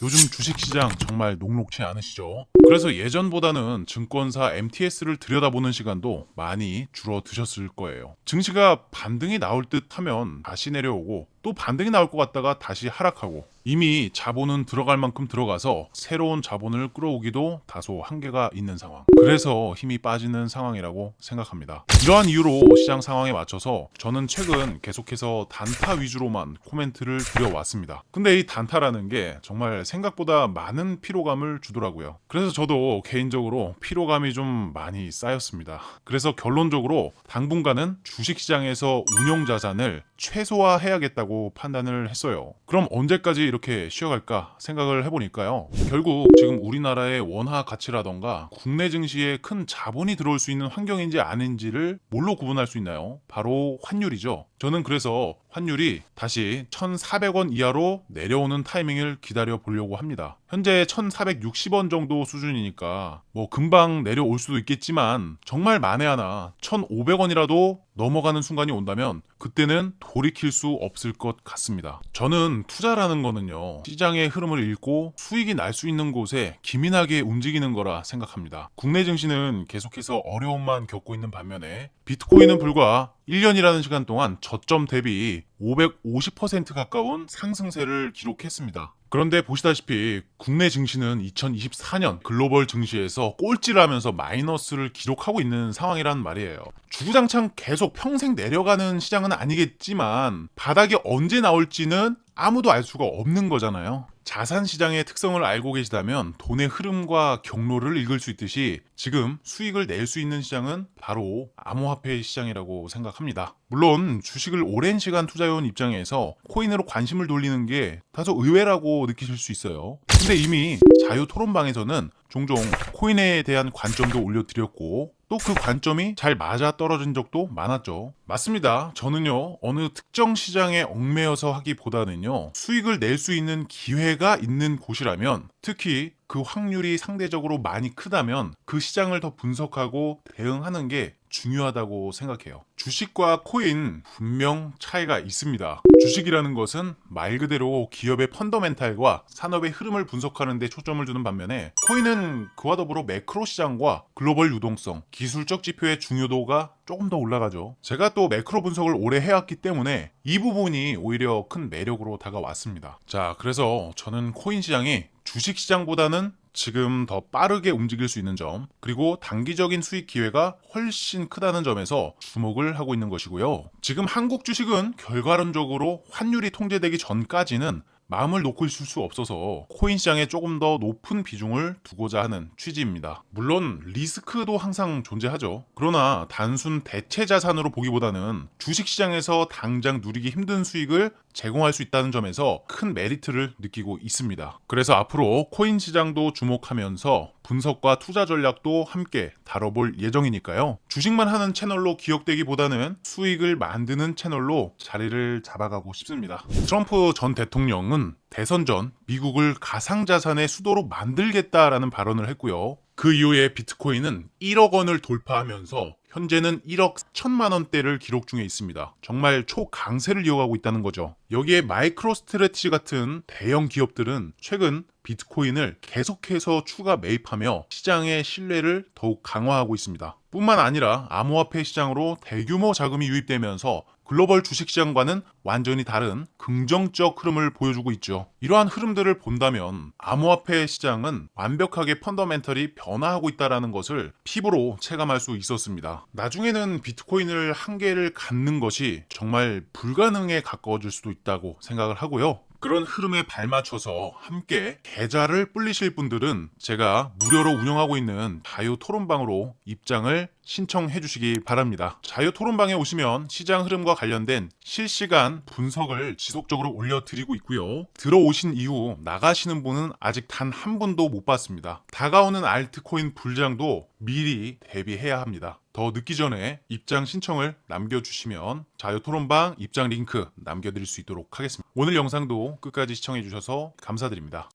요즘 주식시장 정말 녹록치 않으시죠? 그래서 예전보다는 증권사 MTS를 들여다보는 시간도 많이 줄어드셨을 거예요. 증시가 반등이 나올 듯 하면 다시 내려오고 또 반등이 나올 것 같다가 다시 하락하고 이미 자본은 들어갈 만큼 들어가서 새로운 자본을 끌어오기도 다소 한계가 있는 상황. 그래서 힘이 빠지는 상황이라고 생각합니다. 이러한 이유로 시장 상황에 맞춰서 저는 최근 계속해서 단타 위주로만 코멘트를 드려왔습니다. 근데 이 단타라는 게 정말 생각보다 많은 피로감을 주더라고요. 그래서 저도 개인적으로 피로감이 좀 많이 쌓였습니다. 그래서 결론적으로 당분간은 주식시장에서 운용 자산을 최소화해야겠다고 판단을 했어요. 그럼 언제까지 이렇게 쉬어갈까 생각을 해보니까요. 결국 지금 우리나라의 원화 가치라던가 국내 증시에 큰 자본이 들어올 수 있는 환경인지 아닌지를 뭘로 구분할 수 있나요? 바로 환율이죠. 저는 그래서 환율이 다시 1,400원 이하로 내려오는 타이밍을 기다려 보려고 합니다. 현재 1,460원 정도 수준이니까 뭐 금방 내려올 수도 있겠지만 정말 만에 하나 1,500원이라도 넘어가는 순간이 온다면 그때는 돌이킬 수 없을 것 같습니다. 저는 투자라는 거는요, 시장의 흐름을 읽고 수익이 날 수 있는 곳에 기민하게 움직이는 거라 생각합니다. 국내 증시는 계속해서 어려움만 겪고 있는 반면에 비트코인은 불과 1년이라는 시간 동안 저점 대비 550% 가까운 상승세를 기록했습니다. 그런데 보시다시피 국내 증시는 2024년 글로벌 증시에서 꼴찌를 하면서 마이너스를 기록하고 있는 상황이란 말이에요. 주구장창 계속 평생 내려가는 시장은 아니겠지만 바닥이 언제 나올지는 아무도 알 수가 없는 거잖아요. 자산 시장의 특성을 알고 계시다면 돈의 흐름과 경로를 읽을 수 있듯이 지금 수익을 낼 수 있는 시장은 바로 암호화폐 시장이라고 생각합니다. 물론 주식을 오랜 시간 투자해온 입장에서 코인으로 관심을 돌리는 게 다소 의외라고 느끼실 수 있어요. 근데 이미 자유 토론방에서는 종종 코인에 대한 관점도 올려드렸고 또 그 관점이 잘 맞아 떨어진 적도 많았죠. 맞습니다. 저는요, 어느 특정 시장에 얽매여서 하기보다는요, 수익을 낼 수 있는 기회가 있는 곳이라면, 특히 그 확률이 상대적으로 많이 크다면 그 시장을 더 분석하고 대응하는 게 중요하다고 생각해요. 주식과 코인 분명 차이가 있습니다. 주식이라는 것은 말 그대로 기업의 펀더멘탈과 산업의 흐름을 분석하는 데 초점을 두는 반면에 코인은 그와 더불어 매크로 시장과 글로벌 유동성, 기술적 지표의 중요도가 조금 더 올라가죠. 제가 또 매크로 분석을 오래 해왔기 때문에 이 부분이 오히려 큰 매력으로 다가왔습니다. 자, 그래서 저는 코인 시장이 주식 시장보다는 지금 더 빠르게 움직일 수 있는 점, 그리고 단기적인 수익 기회가 훨씬 크다는 점에서 주목을 하고 있는 것이고요. 지금 한국 주식은 결과론적으로 환율이 통제되기 전까지는 마음을 놓고 있을 수 없어서 코인 시장에 조금 더 높은 비중을 두고자 하는 취지입니다. 물론 리스크도 항상 존재하죠. 그러나 단순 대체 자산으로 보기보다는 주식 시장에서 당장 누리기 힘든 수익을 제공할 수 있다는 점에서 큰 메리트를 느끼고 있습니다. 그래서 앞으로 코인 시장도 주목하면서 분석과 투자 전략도 함께 다뤄볼 예정이니까요. 주식만 하는 채널로 기억되기보다는 수익을 만드는 채널로 자리를 잡아가고 싶습니다. 트럼프 전 대통령은 대선 전 미국을 가상자산의 수도로 만들겠다라는 발언을 했고요. 그 이후에 비트코인은 1억 원을 돌파하면서 현재는 1억 1천만 원대를 기록 중에 있습니다. 정말 초강세를 이어가고 있다는 거죠. 여기에 마이크로 스트레티지 같은 대형 기업들은 최근 비트코인을 계속해서 추가 매입하며 시장의 신뢰를 더욱 강화하고 있습니다. 뿐만 아니라 암호화폐 시장으로 대규모 자금이 유입되면서 글로벌 주식시장과는 완전히 다른 긍정적 흐름을 보여주고 있죠. 이러한 흐름들을 본다면 암호화폐 시장은 완벽하게 펀더멘털이 변화하고 있다는 것을 피부로 체감할 수 있었습니다. 나중에는 비트코인을 한 개를 갖는 것이 정말 불가능에 가까워질 수도 있다고 생각을 하고요. 그런 흐름에 발맞춰서 함께 계좌를 불리실 분들은 제가 무료로 운영하고 있는 자유 토론방으로 입장을 신청해 주시기 바랍니다. 자유 토론방에 오시면 시장 흐름과 관련된 실시간 분석을 지속적으로 올려드리고 있고요. 들어오신 이후 나가시는 분은 아직 단 한 분도 못 봤습니다. 다가오는 알트코인 불장도 미리 대비해야 합니다. 더 늦기 전에 입장 신청을 남겨주시면 자유 토론방 입장 링크 남겨드릴 수 있도록 하겠습니다. 오늘 영상도 끝까지 시청해주셔서 감사드립니다.